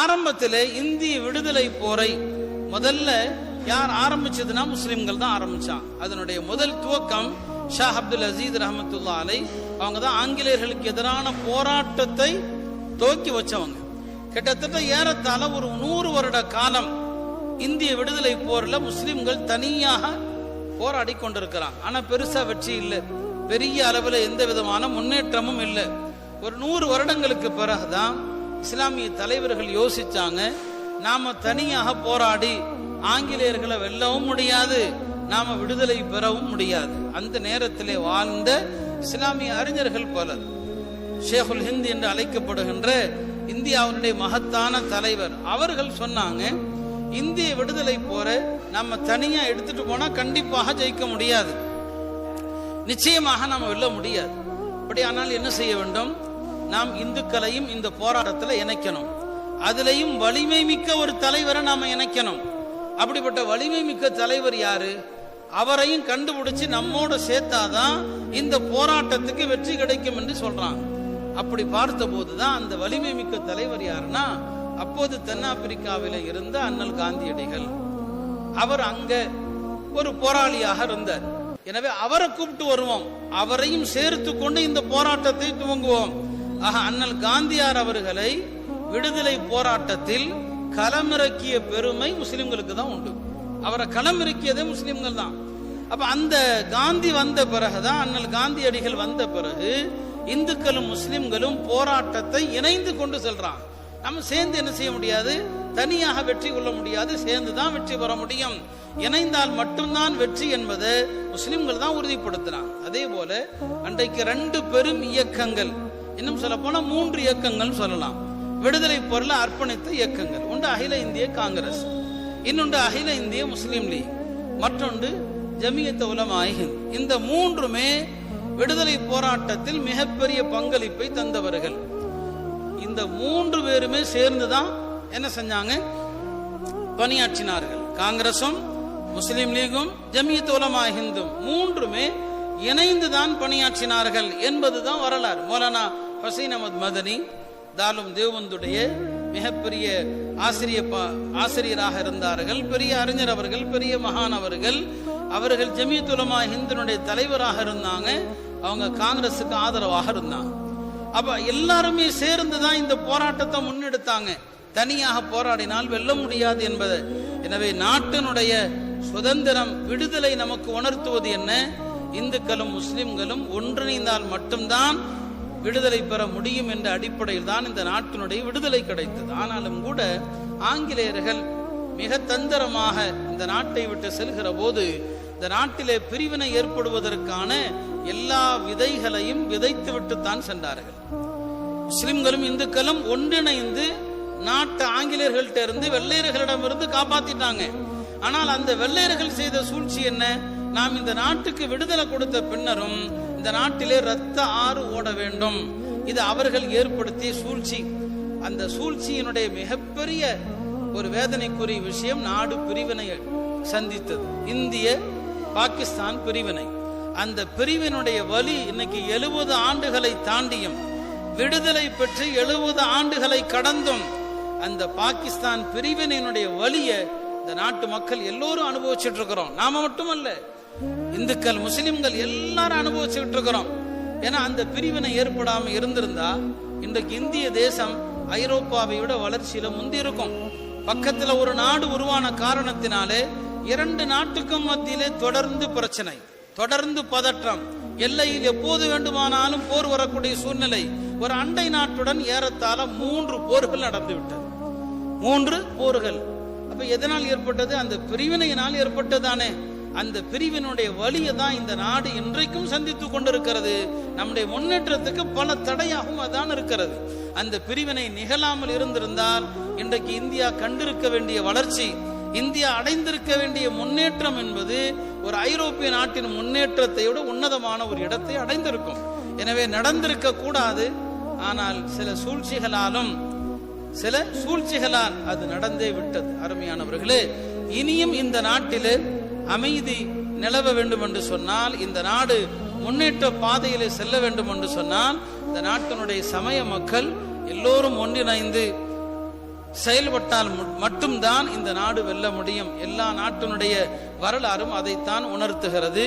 ஆரம்பத்தில் இந்திய விடுதலை போரை முதல்ல யார் ஆரம்பிச்சதுன்னா முஸ்லிம்கள் தான் ஆரம்பிச்சான் அதனுடைய முதல் துவக்கம் ஷா அப்துல் அசீத் ரஹமத்துல்லா அலை. அவங்க தான் ஆங்கிலேயர்களுக்கு எதிரான போராட்டத்தை துவக்கி வச்சவங்க. கிட்டத்தட்ட ஏறத்தாழ ஒரு நூறு வருட காலம் இந்திய விடுதலை போர்ல முஸ்லிம்கள் தனியாக போராடி கொண்டிருக்கிறாங்க. ஆனா பெருசா வெற்றி இல்லை. பெரிய அளவில் எந்த விதமான முன்னேற்றமும் இல்லை. ஒரு நூறு வருடங்களுக்கு பிறகுதான் இஸ்லாமிய தலைவர்கள் யோசிச்சாங்க நாம தனியாக போராடி ஆங்கிலேயர்களை வெல்லவும் முடியாது நாம விடுதலை பெறவும் முடியாது. அந்த நேரத்திலே வாழ்ந்த இஸ்லாமிய அறிஞர்கள் பலர். ஷேகுல் ஹிந்த் என்று அழைக்கப்படுகின்ற இந்தியாவுடைய மகத்தான தலைவர். அவர்கள் சொன்னாங்க இந்திய விடுதலை போற நம்ம தனியா எடுத்துட்டு போனா கண்டிப்பாக ஜெயிக்க முடியாது. நிச்சயமாக நம்ம வெல்ல முடியாது. அப்படியானால் என்ன செய்ய வேண்டும்? நாம் இந்துக்களையும் இந்த போராட்டத்தில் இணைக்கணும். அதுலேயும் வலிமை மிக்க ஒரு தலைவரை நாம் இணைக்கணும். அப்படிப்பட்ட வலிமை மிக்க தலைவர் யாரு? அவரையும் கண்டுபிடிச்சு நம்மோட சேர்த்தாதான் இந்த போராட்டத்துக்கு வெற்றி கிடைக்கும் என்று சொல்றான் அப்படி பார்த்த போதுதான் அந்த வலிமை மிக்க தலைவர் யாருன்னா அப்போது தென்னாப்பிரிக்காவில இருந்த அண்ணல் காந்தியடிகள். அவர் அங்க ஒரு போராளியாக இருந்தார். எனவே அவரை கூப்பிட்டு வருவோம். அவரையும் சேர்த்து கொண்டு இந்த போராட்டத்தை துவங்குவோம். ஆக அண்ணல் காந்தியார் அவர்களை விடுதலை போராட்டத்தில் களமிறக்கிய பெருமை முஸ்லிம்களுக்கு தான் உண்டு. அவரை களமிறக்கியதே முஸ்லிம்கள் தான். அப்ப அந்த காந்தி வந்த பிறகுதான் அண்ணல் காந்தியடிகள் வந்த பிறகு இந்துக்களும் முஸ்லிம்களும் போராட்டத்தை இணைந்து கொண்டு செல்றான் நம்ம சேர்ந்து என்ன செய்ய முடியாது? தனியாக வெற்றி கொள்ள முடியாது. சேர்ந்து தான் வெற்றி பெற முடியும். இணைந்தால் மட்டும்தான் வெற்றி என்பதை முஸ்லிம்கள் தான் உறுதிப்படுத்தினான் அதே போல அன்றைக்கு ரெண்டு பெரும் இயக்கங்கள் இன்னும் சொல்ல போனா மூன்று இயக்கங்கள் சொல்லலாம். விடுதலை பொருளை அர்ப்பணித்த இயக்கங்கள். ஒன்று அகில இந்திய காங்கிரஸ். இன்னொன்று அகில இந்திய முஸ்லீம் லீக். மற்றொன்று ஜமியத்த உலமா இந்த மூன்றுமே விடுதலை போராட்டத்தில் மிகப்பெரிய பங்களிப்பை தந்தவர்கள். இந்த மூன்று பேருமே சேர்ந்து தான் என்ன செஞ்சாங்க? பணியாற்றினார்கள். காங்கிரசும் முஸ்லீம் லீகும் ஜமியத் உலமா ஹிந்தும் மூன்றுமே இணைந்து தான் பணியாற்றினார்கள் என்பதுதான் வரலாறு. மௌலானா ஹசீன் அஹமத் மதனி தாலும் தேவந்துடைய மிகப்பெரிய ஆசிரிய ஆசிரியராக இருந்தார்கள். பெரிய அறிஞர் அவர்கள் பெரிய மகான் அவர்கள். அவர்கள் ஜமியத் உலமா தலைவராக இருந்தாங்க. அவங்க காங்கிரஸுக்கு ஆதரவாக இருந்தாங்க. அப்ப எல்லாருமே சேர்ந்து தான் இந்த போராட்டத்தை முன்னெடுத்தாங்க. தனியாக போராடினால் வெல்ல முடியாது என்பது. எனவே நாட்டினுடைய சுதந்திரம் விடுதலை நமக்கு உணர்த்துவது என்ன? இந்துக்களும் முஸ்லிம்களும் ஒன்றிணைந்தால் மட்டும்தான் விடுதலை பெற முடியும் என்ற அடிப்படையில் தான் இந்த நாட்டினுடைய விடுதலை கிடைத்தது. ஆனாலும் கூட ஆங்கிலேயர்கள் மிக தந்திரமாக இந்த நாட்டை விட்டு செல்கிற போது இந்த நாட்டிலே பிரிவினை ஏற்படுவதற்கான எல்லா விதைகளையும் விதைத்து விட்டுத்தான் சென்றார்கள். முஸ்லிம்களும் இந்துக்களும் ஒன்றிணைந்து நாட்டு ஆங்கிலேயர்கள்ட்ட இருந்து வெள்ளையர்களிடமிருந்து காப்பாத்திட்டாங்க. ஆனால் அந்த வெள்ளையர்கள் செய்த சூழ்ச்சி என்ன? நாம் இந்த நாட்டுக்கு விடுதலை கொடுத்த பின்னரும் இந்த நாட்டிலே ரத்த ஆறு ஓட வேண்டும். இது அவர்கள் ஏற்படுத்திய சூழ்ச்சி. அந்த சூழ்ச்சியினுடைய மிகப்பெரிய ஒரு வேதனைக்குரிய விஷயம் நாடு பிரிவினை சந்தித்தது. இந்திய பாகிஸ்தான் பிரிவினை. அந்த பிரிவினுடைய வலி இன்னைக்கு எழுபது ஆண்டுகளை தாண்டியும் விடுதலை பெற்று எழுபது ஆண்டுகளை கடந்தும் அந்த பாகிஸ்தான் பிரிவினையினுடைய வலியை இந்த நாட்டு மக்கள் எல்லோரும் அனுபவிச்சுட்டு இருக்கிறோம். நாம மட்டுமல்ல இந்துக்கள் முஸ்லிம்கள் எல்லாரும் அனுபவிச்சுட்டு இருக்கிறோம். ஏன்னா அந்த பிரிவினை ஏற்படாம இருந்திருந்தா இன்றைக்கு இந்திய தேசம் ஐரோப்பாவை விட வளர்ச்சியில முந்தி இருக்கும். பக்கத்துல ஒரு நாடு உருவான காரணத்தினாலே இரண்டு நாட்டுக்கும் மத்தியிலே தொடர்ந்து பிரச்சனை தொடர்ந்து பதற்றம். எல்லையில் எப்போது வேண்டுமானாலும் போர் வரக்கூடிய சூழ்நிலை. ஒரு அண்டை நாட்டுடன் ஏறத்தாழ மூன்று போர்கள் நடந்து விட்டது. மூன்று போர்கள். அப்ப எதனால் ஏற்பட்டது? அந்த பிரிவினையினால் ஏற்பட்டதானே அந்த பிரிவினுடைய வழியை தான் இந்த நாடு இன்றைக்கும் சந்தித்து கொண்டிருக்கிறது. நம்முடைய முன்னேற்றத்துக்கு பல தடையாகவும் அதான் இருக்கிறது. அந்த பிரிவினை நிகழாமல் இருந்திருந்தால் இன்றைக்கு இந்தியா கண்டிருக்க வேண்டிய வளர்ச்சி இந்தியா அடைந்திருக்க வேண்டிய முன்னேற்றம் என்பது ஒரு ஐரோப்பிய நாட்டின் முன்னேற்றத்தை விட உன்னதமான ஒரு இடத்தை அடைந்திருக்கும். எனவே நடந்திருக்க கூடாது. ஆனால் சில சூழ்ச்சிகளாலும் சில சூழ்ச்சிகளால் அது நடந்தே விட்டது. அருமையானவர்களே இனியும் இந்த நாட்டிலே அமைதி நிலவ வேண்டும் என்று சொன்னால் இந்த நாடு முன்னேற்ற பாதையிலே செல்ல வேண்டும் என்று சொன்னால் இந்த நாட்டினுடைய சமய மக்கள் எல்லோரும் ஒன்றிணைந்து செயல்பட்டால் மு- மட்டும்தான் இந்த நாடு வெல்ல முடியும். எல்லா நாட்டினுடைய வரலாறும் அதைத்தான் உணர்த்துகிறது.